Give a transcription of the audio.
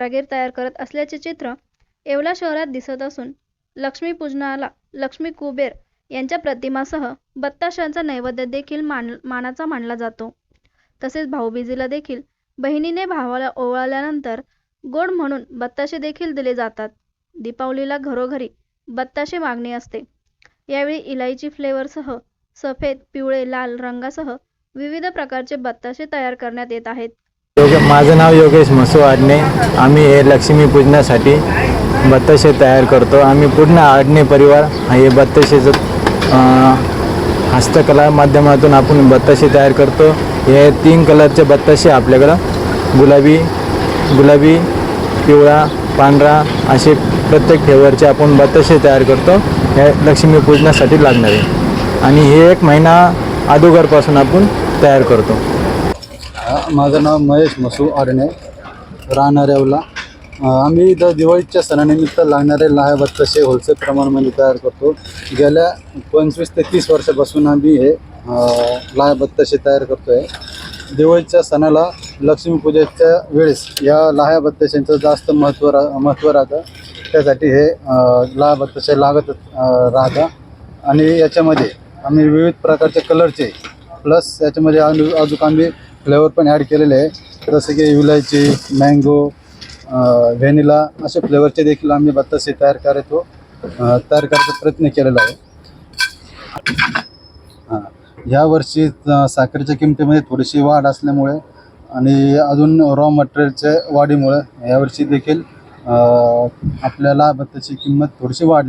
कारागीर तयार करत असल्याचे चित्र येवला शहरात दिसत असून लक्ष्मी पूजनाला लक्ष्मी कुबेर यांच्या प्रतिमासह बत्ताशांचा नैवेद्य देखील मान मानाचा मानला जातो. तसेच भाऊबीजीला देखील बहिणीने भावाला ओवाळल्यानंतर गोड म्हणून बत्ताशे देखील दिले जातात. दीपावलीला घरोघरी बत्ताशे मागणी असते. यावेळी इलायची फ्लेवरसह सफेद पिवळे लाल रंगासह विविध प्रकारचे बत्ताशे तयार करण्यात येत आहेत. योगे माझं नाव योगेश मसो आडणे आम्ही हे लक्ष्मी पूजनासाठी बत्ताशे तयार करतो. आम्ही पूर्ण आडणे परिवार हे बत्ताशेचं हस्तकला माध्यमातून आपण बत्ताशे तयार करतो. हे तीन कलरचे बत्ताशे आपल्याकडं. गुलाबी गुलाबी पिवळा पांढरा असे प्रत्येक फ्लेवरचे आपण बत्ताशे तयार करतो. हे लक्ष्मी पूजनासाठी लागणारे. आणि हे एक महिना अगोदरपासून आपण तयार करतो. माझं नाव महेश मसू आडणे राहणार येवला आम्ही इथं दिवाळीच्या सणानिमित्त लागणारे लाह्या बत्ताशे होलसेल प्रमाणामध्ये तयार करतो. गेल्या पंचवीस ते तीस वर्षापासून आम्ही हे अ, लाह्या बत्ताशे तयार करतो आहे दिवाळीच्या सणाला लक्ष्मीपूजेच्या वेळेस या लाह्या बत्ताशांचं जास्त महत्त्व रा महत्त्व राहतं. त्यासाठी हे अ, लाह्या बत्ताशे लागत राहतं. आणि याच्यामध्ये आम्ही विविध प्रकारचे कलरचे प्लस याच्यामध्ये अजून अजून आम्ही फ्लेवर पण ॲड केलेले आहे. जसं की विलायची मँगो व्हॅनिला असे फ्लेवरचे देखील आम्ही बत्तासे तयार करतो. तयार करायचा प्रयत्न केलेला आहे. हां. ह्या वर्षी साखरेच्या किमतीमध्ये थोडीशी वाढ असल्यामुळे आणि अजून रॉ मटेरियलच्या वाढीमुळे यावर्षी देखील आपल्याला बत्ताची किंमत थोडीशी वाढली.